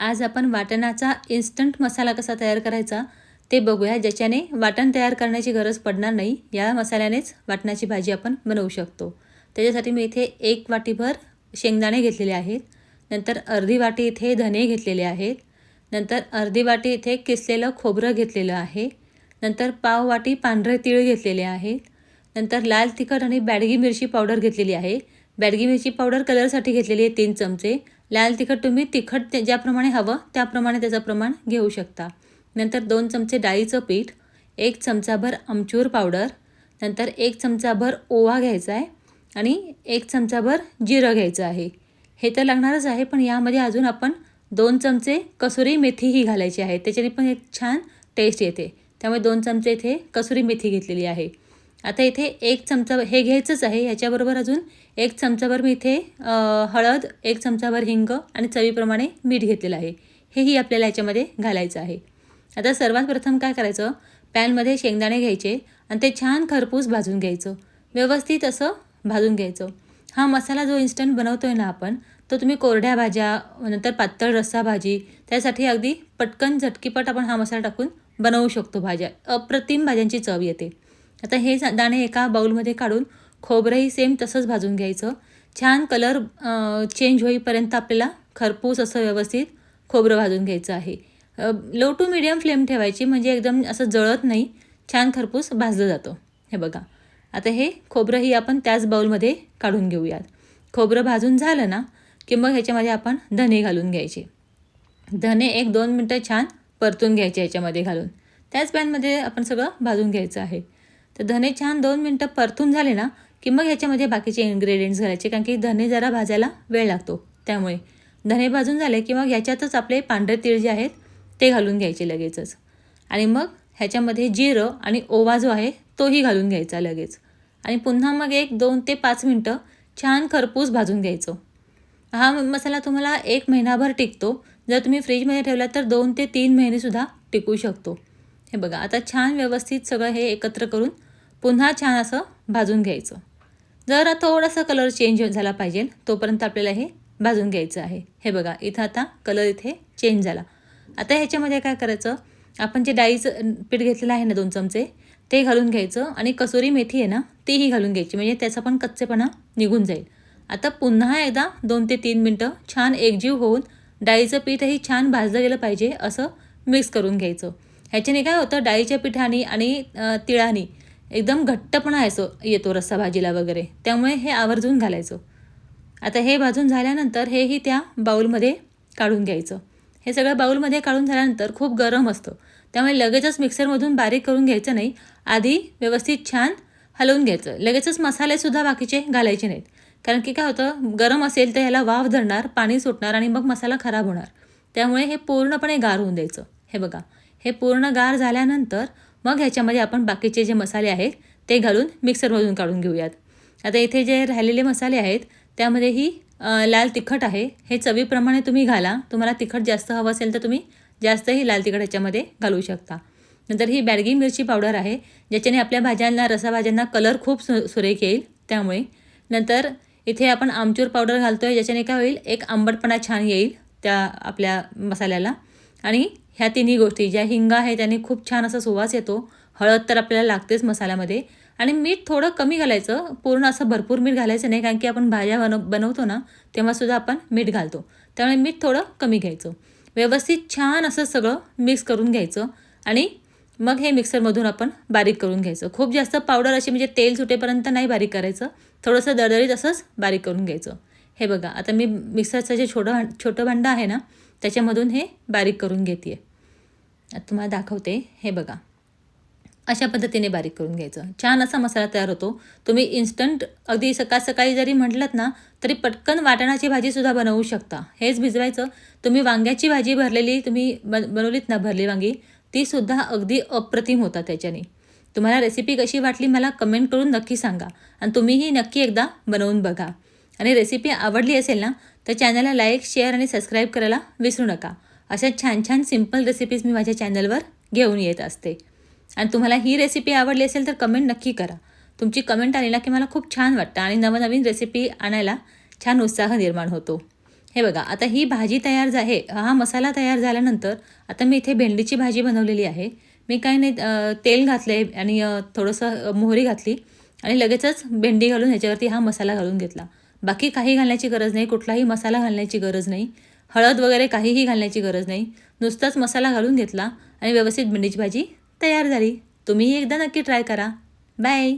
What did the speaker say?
आज आपण वाटणाचा इन्स्टंट मसाला कसा तयार करायचा ते बघूया ज्याच्याने वाटण तयार करण्याची गरज पडणार नाही या मसाल्यानेच वाटणाची भाजी आपण बनवू शकतो. त्याच्यासाठी मी इथे एक वाटीभर शेंगदाणे घेतलेले आहेत नंतर अर्धी वाटी इथे धने घेतलेले आहेत नंतर अर्धी वाटी इथे किसलेलं खोबरं घेतलेलं आहे नंतर पाव वाटी पांढरे तीळ घेतलेले आहेत नंतर लाल तिखट आणि बॅडगी मिरची पावडर घेतलेली आहे. बॅडगी मिरची पावडर कलरसाठी घेतलेली आहे तीन चमचे लाल तिखट तुम्ही तिखट ते ज्याप्रमाणे हवं त्याप्रमाणे त्याचं प्रमाण घेऊ शकता. नंतर दोन चमचे डाळीचं पीठ एक चमचाभर आमचूर पावडर नंतर एक चमचाभर ओवा घ्यायचा आहे आणि एक चमचाभर जिरं घ्यायचं आहे. हे तर लागणारच आहे पण यामध्ये अजून आपण दोन चमचे कसुरी मेथीही घालायची आहे. त्याच्याने पण एक छान टेस्ट येते. त्यामुळे दोन चमचे इथे कसुरी मेथी घेतलेली आहे. आता इथे एक चमचा हे घ्यायचंच आहे याच्याबरोबर अजून एक चमचाभर मी इथे हळद एक चमचाभर हिंग आणि चवीप्रमाणे मीठ घेतलेलं आहे. हेही आपल्याला याच्यामध्ये घालायचं आहे. आता सर्वात प्रथम काय करायचं? पॅनमध्ये शेंगदाणे घ्यायचे आणि ते छान खरपूस भाजून घ्यायचं. व्यवस्थित असं भाजून घ्यायचं. हा मसाला जो इन्स्टंट बनवतो आहे ना आपण तो तुम्ही कोरड्या भाज्या नंतर पातळ रस्सा भाजी त्यासाठी अगदी पटकन झटकीपट आपण हा मसाला टाकून बनवू शकतो भाज्या. अप्रतिम भाज्यांची चव येते. आता हे दाणे एका बाऊलमध्ये काढून खोबरंही सेम तसंच भाजून घ्यायचं. छान कलर चेंज होईपर्यंत आपल्याला खरपूस असं व्यवस्थित खोबरं भाजून घ्यायचं आहे. लो टू मिडियम फ्लेम ठेवायची म्हणजे एकदम असं जळत नाही छान खरपूस भाजलं जातं. हे बघा. आता हे खोबरंही आपण त्याच बाऊलमध्ये काढून घेऊयात. खोबरं भाजून झालं ना की मग ह्याच्यामध्ये आपण धने घालून घ्यायचे. धने एक दोन मिनटं छान परतून घ्यायचे ह्याच्यामध्ये घालून. त्याच पॅनमध्ये आपण सगळं भाजून घ्यायचं आहे. तर धने छान दोन मिनटं परतून झाले ना की मग ह्याच्यामध्ये बाकीचे इन्ग्रेडियंट्स घालायचे. कारण की धने जरा भाजायला वेळ लागतो. त्यामुळे धने भाजून झाले की मग ह्याच्यातच आपले पांढरे तीळ जे आहेत ते घालून घ्यायचे लगेचच. आणि मग ह्याच्यामध्ये जिरं आणि ओवा जो आहे तोही घालून घ्यायचा लगेच. आणि पुन्हा मग एक दोन ते पाच मिनटं छान खरपूस भाजून घ्यायचं. हा मसाला तुम्हाला एक महिनाभर टिकतो. जर तुम्ही फ्रीजमध्ये ठेवला तर दोन ते तीन महिनेसुद्धा टिकू शकतो. हे बघा आता छान व्यवस्थित सगळं हे एकत्र करून पुन्हा छान असं भाजून घ्यायचं. जरा थोडासा कलर चेंज झाला पाहिजे तोपर्यंत आपल्याला हे भाजून घ्यायचं आहे. हे बघा इथं आता कलर इथे चेंज झाला. आता ह्याच्यामध्ये काय करायचं आपण जे डाळीचं पीठ घेतलेलं आहे ना दोन चमचे ते घालून घ्यायचं आणि कसुरी मेथी आहे ना तीही घालून घ्यायची म्हणजे त्याचा पण कच्चेपणा निघून जाईल. आता पुन्हा एकदा दोन ते तीन मिनटं छान एकजीव होऊन डाळीचं पीठही छान भाजलं गेलं पाहिजे असं मिक्स करून घ्यायचं. ह्याच्याने काय होतं डाळीच्या पिठाने आणि तिळाने एकदम घट्टपणा येतो येतो रस्सा भाजीला वगैरे. त्यामुळे हे आवर्जून घालायचं. आता हे भाजून झाल्यानंतर हेही त्या बाऊलमध्ये काढून घ्यायचं. हे सगळं बाऊलमध्ये काढून झाल्यानंतर खूप गरम असतं. त्यामुळे लगेचच मिक्सरमधून बारीक करून घ्यायचं नाही. आधी व्यवस्थित छान हलवून घ्यायचं. लगेचच मसालेसुद्धा बाकीचे घालायचे नाहीत. कारण की काय होतं गरम असेल तर ह्याला वाफ धरणार पाणी सुटणार आणि मग मसाला खराब होणार. त्यामुळे हे पूर्णपणे गार होऊन द्यायचं. हे बघा. हे पूर्ण गार झाल्यानंतर मग ह्याच्यामध्ये आपण बाकीचे जे मसाले आहेत ते घालून मिक्सरमधून काढून घेऊयात. आता इथे जे राहिलेले मसाले आहेत त्यामध्येही लाल तिखट आहे. हे चवीप्रमाणे तुम्ही घाला. तुम्हाला तिखट जास्त हवं असेल तर तुम्ही जास्तही लाल तिखट ह्याच्यामध्ये घालू शकता. नंतर ही बॅडगी मिरची पावडर आहे ज्याच्याने आपल्या भाज्यांना रसाभाज्यांना कलर खूप सु सुरेख येईल त्यामुळे. नंतर इथे आपण आमचूर पावडर घालतो आहे ज्याच्याने काय होईल एक आंबटपणा छान येईल त्या आपल्या मसाल्याला. आणि ह्या तिन्ही गोष्टी ज्या हिंगा आहे त्याने खूप छान असा सुवास येतो. हळद तर आपल्याला लागतेच मसाल्यामध्ये. आणि मीठ थोडं कमी घालायचं पूर्ण असं भरपूर मीठ घालायचं नाही कारण की आपण भाज्या बनव बनवतो ना तेव्हासुद्धा आपण मीठ घालतो. त्यामुळे मीठ थोडं कमी घ्यायचं. व्यवस्थित छान असं सगळं मिक्स करून घ्यायचं आणि मग हे मिक्सरमधून आपण बारीक करून घ्यायचं. खूप जास्त पावडर अशी म्हणजे तेल सुटेपर्यंत नाही बारीक करायचं थोडंसं दरदरीत असंच बारीक करून घ्यायचं. हे बघा आता मी मिक्सरचं जे छोटं छोटं भांडं आहे ना त्याच्यामधून हे बारीक करून घेते. आता तुम्हाला दाखवते हे बघा. अशा पद्धतीने बारीक करून घ्यायचं. छान असा मसाला तयार होतो. तुम्ही इन्स्टंट अगदी सकाळ सकाळी जरी म्हटलं ना तरी पटकन वाटणाची भाजीसुद्धा बनवू शकता. हेच भिजवायचं. तुम्ही वांग्याची भाजी भरलेली तुम्ही बन बनवलीत ना भरली वांगी तीसुद्धा अगदी अप्रतिम होता त्याच्याने. तुम्हाला रेसिपी कशी वाटली मला कमेंट करून नक्की सांगा. आणि तुम्हीही नक्की एकदा बनवून बघा. आणि रेसिपी आवडली असेल ना तर चॅनलला लाईक शेअर आणि सबस्क्राईब करायला विसरू नका. अशा छान छान सिंपल रेसिपीज मी माझ्या चॅनलवर घेऊन येत असते. आणि तुम्हाला ही रेसिपी आवडली असेल तर कमेंट नक्की करा. तुमची कमेंट आली ना की मला खूप छान वाटतं आणि नवनवीन रेसिपी आणायला छान उत्साह निर्माण होतो. हे बघा आता ही भाजी तयार झा आहे हा मसाला तयार झाल्यानंतर आता मी इथे भेंडीची भाजी बनवलेली आहे. मी काही नाही तेल घातले आणि थोडंसं मोहरी घातली आणि लगेचच भेंडी घालून ह्याच्यावरती हा मसाला घालून घेतला. बाकी काही घालण्याची गरज नाही कुठलाही मसाला घालण्याची गरज नाही हळद वगैरे काहीही घालण्याची गरज नाही. नुसताच मसाला घालून घेतला आणि व्यवस्थित भेंडीची भाजी तयार झाली. तुम्हीही एकदा नक्की ट्राय करा. बाय.